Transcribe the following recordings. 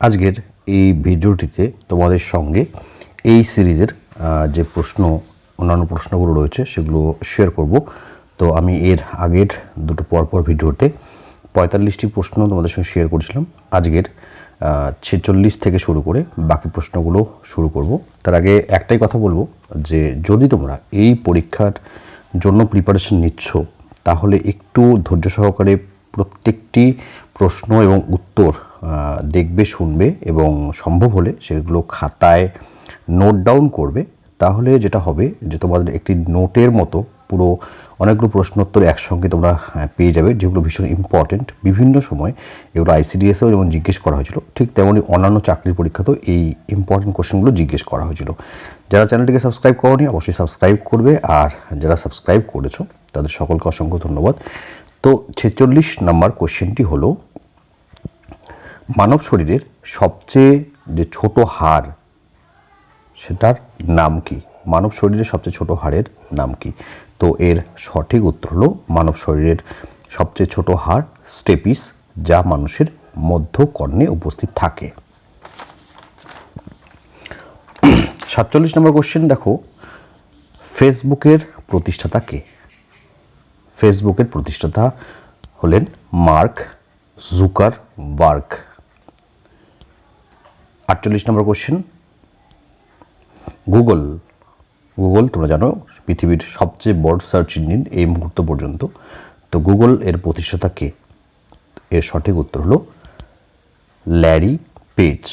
আজকের এই ভিডিওটিতে তোমাদের সঙ্গে এই সিরিজের যে প্রশ্ন, অন্যান্য প্রশ্নগুলো রয়েছে সেগুলো শেয়ার করব। তো আমি এর আগের দুটো পরপর ভিডিওতে পঁয়তাল্লিশটি প্রশ্ন তোমাদের সঙ্গে শেয়ার করেছিলাম। আজকের ছেচল্লিশ থেকে শুরু করে বাকি প্রশ্নগুলো শুরু করব। তার আগে একটাই কথা বলব যে যদি তোমরা এই পরীক্ষার জন্য প্রিপারেশন নিচ্ছ, তাহলে একটু ধৈর্য সহকারে প্রত্যেকটি প্রশ্ন এবং উত্তর দেখবে, শুনবে এবং সম্ভব হলে সেগুলো খাতায় নোট ডাউন করবে। তাহলে যেটা হবে যে তোমাদের একটি নোটের মতো পুরো অনেকগুলো প্রশ্নোত্তর একসঙ্গে তোমরা পেয়ে যাবে, যেগুলো ভীষণ ইম্পর্টেন্ট বিভিন্ন সময় এগুলো আইসিডিএসেও যেমন জিজ্ঞেস করা হয়েছিল, ঠিক তেমনই অন্যান্য চাকরির পরীক্ষাতেও এই ইম্পর্টেন্ট কোশ্চেনগুলো জিজ্ঞেস করা হয়েছিল। যারা চ্যানেলটিকে সাবস্ক্রাইব করনি, অবশ্যই সাবস্ক্রাইব করবে। আর যারা সাবস্ক্রাইব করেছ, তাদের সকলকে অসংখ্য ধন্যবাদ। তো ছেচল্লিশ নাম্বার কোশ্চেনটি হলো, মানব শরীরের সবচেয়ে যে ছোট হাড়, সেটার নাম কি? মানব শরীরের সবচেয়ে ছোট হাড়ের নাম কি? তো এর সঠিক উত্তর হলো, মানব শরীরের সবচেয়ে ছোট হাড় স্টেপিস, যা মানুষের মধ্যকর্ণে উপস্থিত থাকে। সাতচল্লিশ নম্বর কোশ্চেন, দেখো, ফেসবুকের প্রতিষ্ঠাতা কে? ফেসবুকের প্রতিষ্ঠাতা হলেন মার্ক জুকার বার্গ আটচল্লিশ নম্বর কোশ্চেন। গুগল গুগল তোমরা জানো, পৃথিবীর সবচেয়ে বড় সার্চ ইঞ্জিন এই মুহূর্ত পর্যন্ত। তো গুগল এর প্রতিষ্ঠাতা কে? এর সঠিক উত্তর হলো ল্যারি পেজ।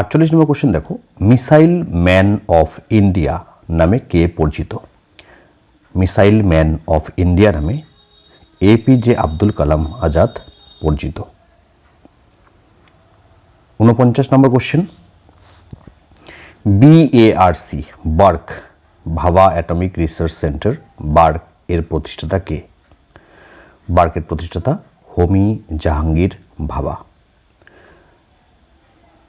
আটচল্লিশ নম্বর কোশ্চেন দেখো, মিসাইল ম্যান অফ ইন্ডিয়া নামে কে পরিচিত? মিসাইল ম্যান অফ ইন্ডিয়া নামে এপিজে আব্দুল কালাম আজাদ পরিচিত। উনপঞ্চাশ নম্বর question BARC BARC Bhabha atomic research centre BARC এর প্রতিষ্ঠাতা কে? বার্কের প্রতিষ্ঠাতা হোমি জাহাঙ্গীর ভাবা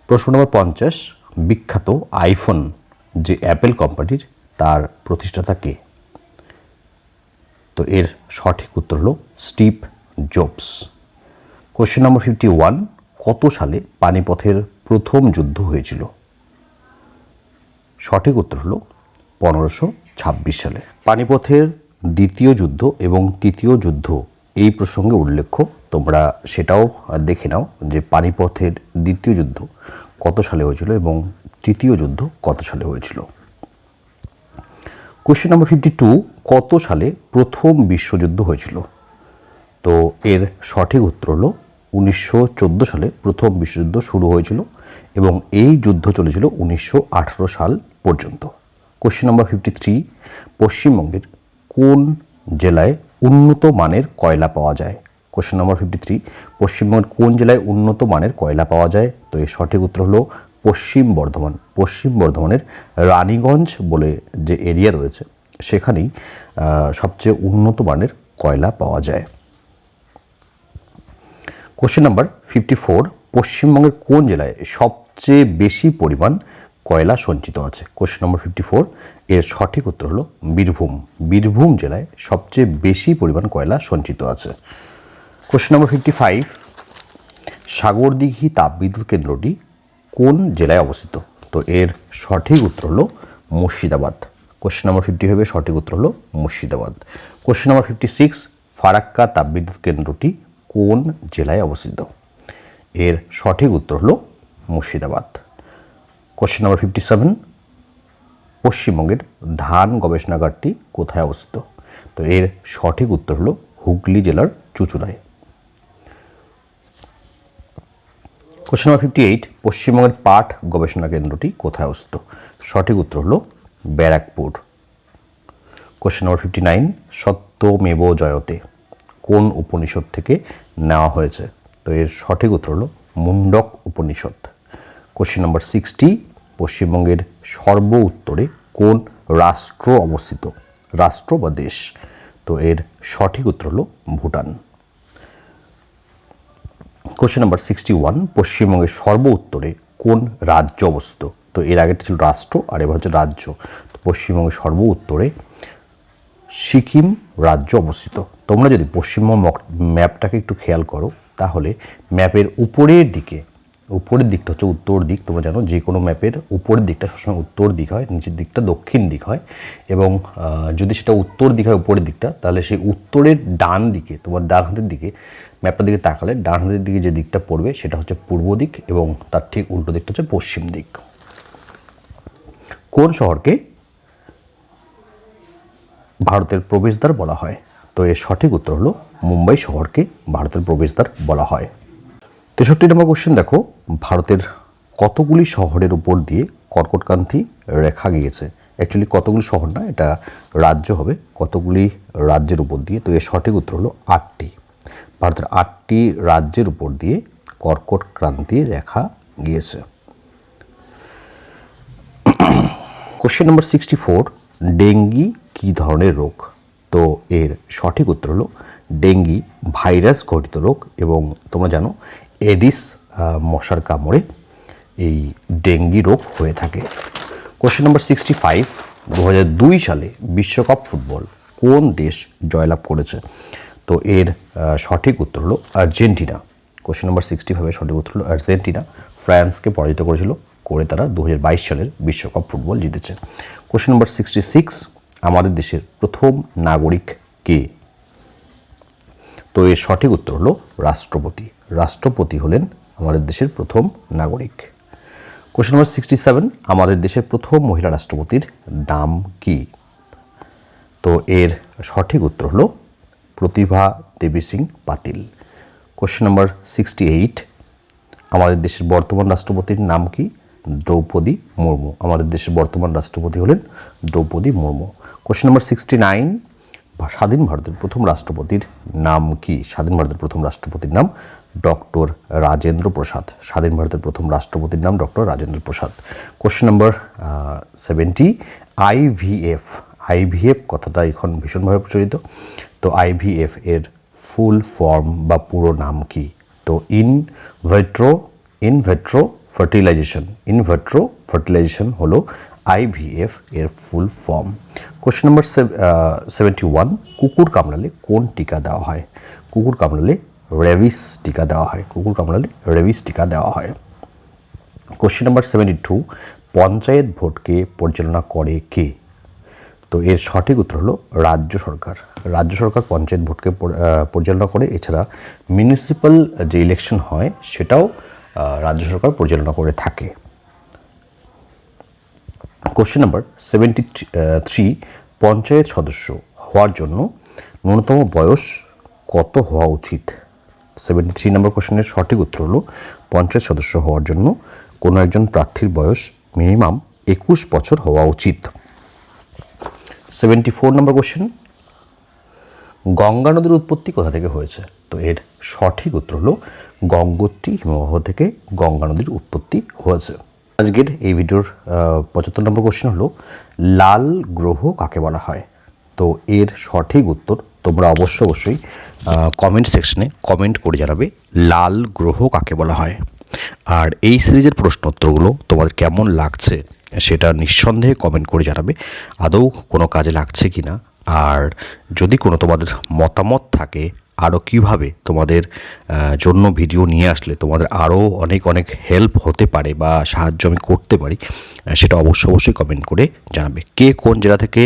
প্রশ্ন নম্বর পঞ্চাশ, বিখ্যাত আইফোন যে অ্যাপেল কোম্পানির, তার প্রতিষ্ঠাতা কে? তো এর সঠিক উত্তর হলো Steve Jobs. Question number fifty one কত সালে পানিপথের প্রথম যুদ্ধ হয়েছিল? সঠিক উত্তর হলো পনেরোশো ছাব্বিশ সালে। পানিপথের দ্বিতীয় যুদ্ধ এবং তৃতীয় যুদ্ধ এই প্রসঙ্গে উল্লেখ্য তোমরা সেটাও দেখে নাও যে পানিপথের দ্বিতীয় যুদ্ধ কত সালে হয়েছিল এবং তৃতীয় যুদ্ধ কত সালে হয়েছিল। কোশ্চেন নাম্বার ফিফটি টু কত সালে প্রথম বিশ্বযুদ্ধ হয়েছিল? তো এর সঠিক উত্তর হলো উনিশশো চোদ্দ সালে প্রথম বিশ্বযুদ্ধ শুরু হয়েছিল এবং এই যুদ্ধ চলেছিল উনিশশো আঠারো সাল পর্যন্ত। কোশ্চেন নম্বর ফিফটি থ্রি পশ্চিমবঙ্গের কোন জেলায় উন্নত মানের কয়লা পাওয়া যায়? কোশ্চেন নম্বর ফিফটি থ্রি পশ্চিমবঙ্গের কোন জেলায় উন্নত মানের কয়লা পাওয়া যায়? তো এর সঠিক উত্তর হলো পশ্চিম বর্ধমান। পশ্চিম বর্ধমানের রানীগঞ্জ বলে যে এরিয়া রয়েছে, সেখানেই সবচেয়ে উন্নত মানের কয়লা পাওয়া যায়। কোশ্চেন নাম্বার ফিফটি ফোর পশ্চিমবঙ্গের কোন জেলায় সবচেয়ে বেশি পরিমাণ কয়লা সঞ্চিত আছে? কোশ্চেন নম্বর ফিফটি ফোর এর সঠিক উত্তর হলো বীরভূম। বীরভূম জেলায় সবচেয়ে বেশি পরিমাণ কয়লা সঞ্চিত আছে। Question number fifty five Sagardighi তাপবিদ্যুৎ কেন্দ্রটি কোন জেলায় অবস্থিত? তো এর সঠিক উত্তর হলো মুর্শিদাবাদ। কোশ্চেন নম্বর ফিফটি ফাইভের সঠিক উত্তর হলো Murshidabad. Question number fifty six Farakka তাপবিদ্যুৎ কেন্দ্রটি কোন জেলায় অবস্থিত? এর সঠিক উত্তর হলো Murshidabad. Question number fifty seven পশ্চিমবঙ্গের ধান গবেষণাগারটি কোথায় অবস্থিত? তো এর সঠিক উত্তর হলো হুগলি জেলার চুচুড়ায়। কোশ্চেন নম্বর ফিফটি এইট পশ্চিমবঙ্গের পাট গবেষণা কেন্দ্রটি কোথায় অবস্থিত? সঠিক উত্তর হলো Barrackpore. Question number fifty nine সত্যমেব Jayate কোন উপনিষদ থেকে নেওয়া হয়েছে? তো এর সঠিক উত্তর হলো Mundaka Upanishad. Question number sixty পশ্চিমবঙ্গের সর্ব উত্তরে কোন রাষ্ট্র অবস্থিত? রাষ্ট্র বা দেশ? তো এর সঠিক উত্তর হলো Bhutan. Question number sixty one পশ্চিমবঙ্গের সর্ব উত্তরে কোন রাজ্য অবস্থিত? তো এর আগেটা ছিল রাষ্ট্র আর এবার হচ্ছে রাজ্য। তো পশ্চিমবঙ্গের সর্ব উত্তরে সিকিম রাজ্য অবস্থিত। তোমরা যদি পশ্চিমবঙ্গ ম্যাপটাকে একটু খেয়াল করো, তাহলে ম্যাপের উপরের দিকে উপরের দিকটা হচ্ছে উত্তর দিক, তোমরা জানো যে কোনো ম্যাপের উপরের দিকটা সবসময় উত্তর দিক হয়, নিচের দিকটা দক্ষিণ দিক হয় এবং যদি সেটা উত্তর দিক হয় উপরের দিকটা, তাহলে সেই উত্তরের ডান দিকে, তোমার ডান হাতের দিকে, ম্যাপটার দিকে তাকালে ডান হাতের দিকে যে দিকটা পড়বে সেটা হচ্ছে পূর্ব দিক এবং তার ঠিক উল্টো দিকটা হচ্ছে পশ্চিম দিক। কোন শহরকে ভারতের প্রবেশদ্বার বলা হয়? তো এর সঠিক উত্তর হলো মুম্বাই শহরকে ভারতের প্রবেশদ্বার বলা হয়। তেষট্টি নম্বর কোশ্চেন দেখো, ভারতের কতগুলি শহরের উপর দিয়ে কর্কটকান্তি রেখা গিয়েছে? অ্যাকচুয়ালি কতগুলি শহর না, এটা রাজ্য হবে, কতগুলি রাজ্যের উপর দিয়ে? তো এর সঠিক উত্তর হলো আটটি। ভারতের আটটি রাজ্যের উপর দিয়ে কর্কট ক্রান্তি রেখা গিয়েছে। Question number sixty four dengue কী ধরনের রোগ? তো এর সঠিক উত্তর হলো, ডেঙ্গি ভাইরাস ঘটিত রোগ এবং তোমরা জানো এডিস মশার কামড়ে এই ডেঙ্গি রোগ হয়ে থাকে। কোশ্চেন নম্বর সিক্সটি ফাইভ দু হাজার দুই সালে বিশ্বকাপ ফুটবল কোন দেশ জয়লাভ করেছে? তো এর সঠিক উত্তর হলো আর্জেন্টিনা। কোশ্চেন নম্বর সিক্সটি ফাইভের সঠিক উত্তর হলো আর্জেন্টিনা। ফ্রান্সকে পরাজিত করেছিল, করে তারা দু হাজার বাইশ সালের বিশ্বকাপ ফুটবল জিতেছে। কোশ্চেন নম্বর সিক্সটি সিক্স আমাদের দেশের প্রথম নাগরিক কে? তো এর সঠিক উত্তর হলো রাষ্ট্রপতি। রাষ্ট্রপতি হলেন আমাদের দেশের প্রথম নাগরিক। কোশ্চেন নম্বর সিক্সটি সেভেন আমাদের দেশের প্রথম মহিলা রাষ্ট্রপতির নাম কি? তো এর সঠিক উত্তর হলো প্রতিভা দেবী সিং পাতিল। কোশ্চেন নম্বর সিক্সটি এইট আমাদের দেশের বর্তমান রাষ্ট্রপতির নাম কি? দ্রৌপদী মুর্মু। আমাদের দেশের বর্তমান রাষ্ট্রপতি হলেন Droupadi Murmu. Question number sixty nine স্বাধীন ভারতের প্রথম রাষ্ট্রপতির নাম কি? স্বাধীন ভারতের প্রথম রাষ্ট্রপতির নাম ডক্টর রাজেন্দ্র প্রসাদ। স্বাধীন ভারতের প্রথম রাষ্ট্রপতির নাম doctor Rajendra Prasad. Question number seventy IVF IVF কথাটা এখন ভীষণভাবে প্রচলিত। তো আইভিএফ এর ফুল ফর্ম বা পুরো নাম কি? তো in vitro in vitro fertilization in vitro fertilization হলো আইভিএফ এর full form question number seventy one কুকুর কামড়ালে কোন টিকা দেওয়া হয়? কুকুর কামড়ালে রেভিস টিকা দেওয়া হয়। কুকুর কামড়ালে রেভিস টিকা দেওয়া হয়। Question number seventy two panchayat ভোটকে পরিচালনা করে কে? তো এর সঠিক উত্তর হলো রাজ্য সরকার। রাজ্য সরকার পঞ্চায়েত ভোটকে পর- পরিচালনা করে। এছাড়া মিউনিসিপ্যাল যে ইলেকশন হয়, সেটাও রাজ্য সরকার পরিচালনা করে থাকে। Question number seventy three panchayat সদস্য হওয়ার জন্য ন্যূনতম বয়স কত হওয়া উচিত? সেভেন্টি থ্রি নম্বর কোশ্চেনের সঠিক উত্তর হলো পঞ্চায়েত সদস্য হওয়ার জন্য কোনো একজন প্রার্থীর বয়স মিনিমাম একুশ বছর হওয়া উচিত। Seventy four number question Ganga নদীর উৎপত্তি কোথা থেকে হয়েছে? তো এর সঠিক উত্তর হলো গঙ্গোত্রী হিমবাহ থেকে গঙ্গা নদীর উৎপত্তি হয়েছে। আজকের এই ভিডিওর পঁচাত্তর নম্বর কোশ্চেন হলো, লাল গ্রহ কাকে বলা হয়? তো এর সঠিক উত্তর তোমরা অবশ্য অবশ্যই কমেন্ট সেকশনে কমেন্ট করে জানাবে লাল গ্রহ কাকে বলা হয়। আর এই সিরিজের প্রশ্ন উত্তরগুলো তোমাদের কেমন লাগছে সেটা নিঃসন্দেহে কমেন্ট করে জানাবে। আদৌ কোনো কাজে লাগছে কি না আর যদি কোনো তোমাদের মতামত থাকে আরও কীভাবে তোমাদের জন্য ভিডিও নিয়ে আসলে তোমাদের আরও অনেক অনেক হেল্প হতে পারে বা সাহায্য আমি করতে পারি সেটা অবশ্যই অবশ্যই কমেন্ট করে জানাবে। কে কোন জেলা থেকে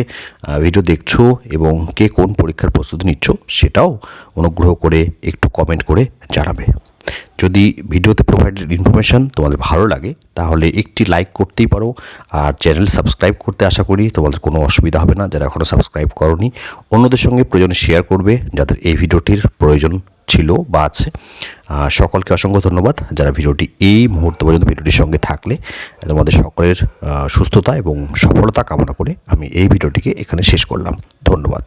ভিডিও দেখছ এবং কে কোন পরীক্ষার প্রস্তুতি নিচ্ছ সেটাও অনুগ্রহ করে একটু কমেন্ট করে জানাবে। যদি ভিডিওতে প্রোভাইডেড ইনফরমেশান তোমাদের ভালো লাগে, তাহলে একটি লাইক করতেই পারো। আর চ্যানেল সাবস্ক্রাইব করতে আশা করি তোমাদের কোনো অসুবিধা হবে না, যারা এখনও সাবস্ক্রাইব করনি। অন্যদের সঙ্গে প্রয়োজনে শেয়ার করবে, যাদের এই ভিডিওটির প্রয়োজন ছিল বা আছে। সকলকে অসংখ্য ধন্যবাদ, যারা ভিডিওটি এই মুহূর্ত পর্যন্ত ভিডিওটির সঙ্গে থাকলে। তোমাদের সকলের সুস্থতা এবং সফলতা কামনা করে আমি এই ভিডিওটিকে এখানে শেষ করলাম। ধন্যবাদ।